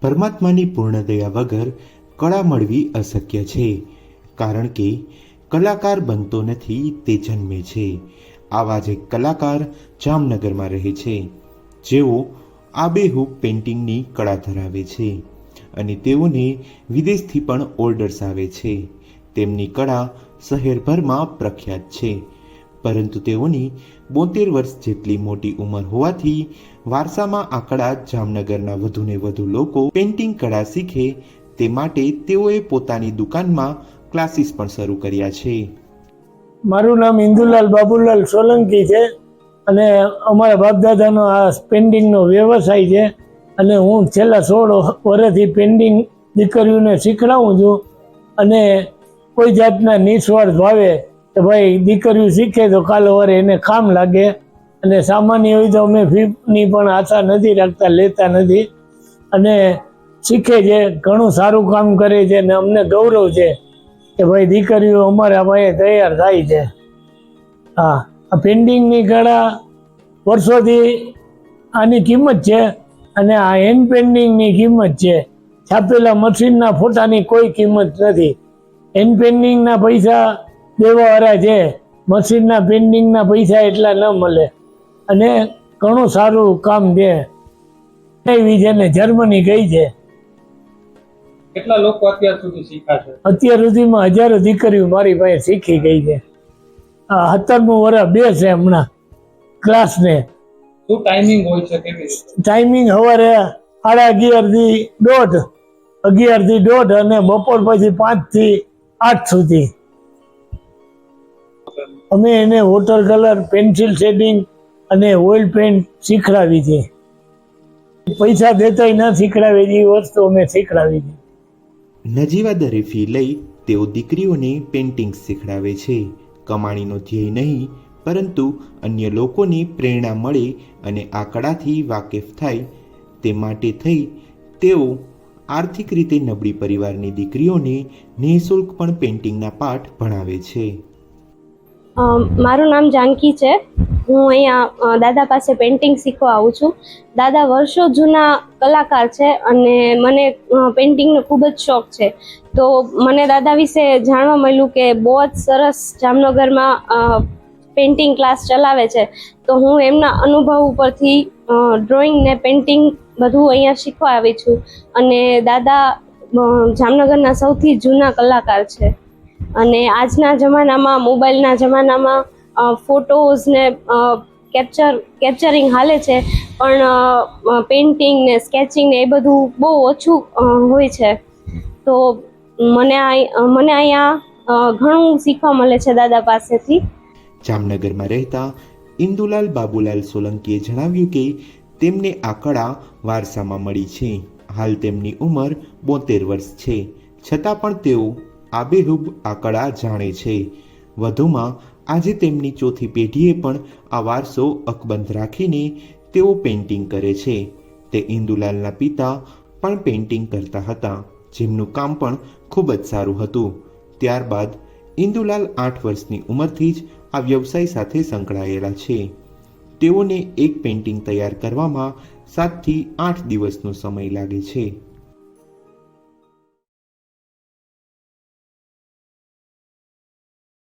પરમાત્માની પૂર્ણ દયા વગર કળા મળવી અશક્ય છે, કારણ કે કલાકાર બનતો નથી, તે જન્મે છે. આવા જ એક કલાકાર જામનગરમાં રહે છે. જેઓ આબેહૂબ પેઇન્ટિંગની કળા ધરાવે છે અને તેઓને વિદેશથી પણ ઓર્ડર્સ આવે છે. તેમની કળા શહેરભરમાં પ્રખ્યાત છે. પરંતુ તેઓની બોતેર વર્ષ જેટલી મોટી ઉંમર હોવાથી વારસામાં આંકડા જામનગરના વધુને વધુ લોકો પેઇન્ટિંગ કળા શીખે તે માટે તેઓએ પોતાની દુકાનમાં ક્લાસીસ પણ શરૂ કર્યા છે. મારું નામ ઇન્દુલાલ બાબુલાલ સોલંકી છે અને અમારા બાપદાદાનો આ પેન્ટિંગનો વ્યવસાય છે અને હું છેલ્લા સોળ વર્ષથી પેન્ટિંગ દીકરીઓને શીખડાવું છું અને કોઈ જાતના નિસ્વાર્થ ભાવે કે ભાઈ, દીકરીઓ શીખે તો કાલ વારે એને કામ લાગે. અને સામાન્ય હોય તો અમે ફીની પણ આશા નથી રાખતા, લેતા નથી. અને શીખે છે, ઘણું સારું કામ કરે છે અને અમને ગૌરવ છે કે ભાઈ, દીકરીઓ અમારા ભાઈએ તૈયાર થાય છે. હા, આ પેન્ડિંગની કળા વર્ષોથી આની કિંમત છે અને આ હેન્ડ પેન્ડિંગની કિંમત છે. છાપેલા મશીનના ફોટાની કોઈ કિંમત નથી. હેન્ડ પેન્ડિંગના પૈસા દેવાવાળા છે મશીનના પેન્ટિંગના પૈસા એટલા ન મળે. અને ઘણું સારું કામ છે એવી છે ને જર્મની ગઈ છે. કેટલા લોકો અત્યાર સુધી શીખ્યા છે? અત્યાર સુધીમાં હજારો દીકરીઓ મારી પાસે શીખી ગઈ છે. આ સત્તરમું વર્ષ બે છે હમણાં ક્લાસને. શું ટાઈમિંગ હોય છે કેવી ટાઈમિંગ સવારે સાડા અગિયારથી દોઢ અગિયારથી દોઢ અને બપોર પછી પાંચથી આઠ સુધી. અમે એને વોટર કલર પેન્સિલ શેડિંગ અને ઓઇલ પેન્ટ શીખડાવી છે. પૈસા દેતાય ન શીખડાવે એ વસ્તુ અમે શીખડાવી છે. નજીવા દરે ફી લઈ તેઓ દીકરીઓને પેઇન્ટિંગ શીખડાવે છે. કમાણીનો ધ્યેય નહીં, પરંતુ અન્ય લોકોને પ્રેરણા મળે અને આ કળાથી વાકેફ થાય. તે માટે થઈ તેઓ આર્થિક રીતે નબળી પરિવારની દીકરીઓને નિઃશુલ્ક પણ પેઇન્ટિંગના પાઠ ભણાવે છે. મારું નામ જાનકી છે. હું અહીંયા દાદા પાસે પેઇન્ટિંગ શીખવા આવું છું. દાદા વર્ષો જૂના કલાકાર છે અને મને પેઇન્ટિંગનો ખૂબ જ શોખ છે. તો મને દાદા વિશે જાણવા મળ્યું કે બહુ જ સરસ જામનગરમાં પેઇન્ટિંગ ક્લાસ ચલાવે છે. તો હું એમના અનુભવ ઉપરથી ડ્રોઈંગ ને પેઇન્ટિંગ બધું અહીંયા શીખવા આવી છું. અને દાદા જામનગરના સૌથી જૂના કલાકાર છે. અને આજના જમાનામાં, મોબાઈલના જમાનામાં ફોટોઝને કેપ્ચર, કેપ્ચરિંગ હાલે છે, પણ પેઇન્ટિંગ ને સ્કેચિંગ ને એ બધું બહુ ઓછું હોય છે. તો મને મને અહીંયા ઘણું શીખવા મળે છે દાદા પાસેથી. જામનગરમાં રહેતા ઇન્દુલાલ બાબુલાલ સોલંકીએ જણાવ્યું કે તેમને આ કળા વારસામાં મળી છે. હાલ તેમની ઉંમર બોતેર વર્ષ છે. છતાં પણ તેઓ આબેહૂબ કળા જાણે છે. વધુમાં, આજે તેમની ચોથી પેઢીએ પણ આ વારસો અકબંધ રાખીને તેઓ પેઇન્ટિંગ કરે છે. તે ઇન્દુલાલના પિતા પણ પેઇન્ટિંગ કરતા હતા, જેમનું કામ પણ ખૂબ જ સારું હતું. ત્યારબાદ, ઇન્દુલાલ આઠ વર્ષની ઉંમરથી જ આ વ્યવસાય સાથે સંકળાયેલા છે. તેઓને એક પેઇન્ટિંગ તૈયાર કરવામાં સાતથી આઠ દિવસનો સમય લાગે છે.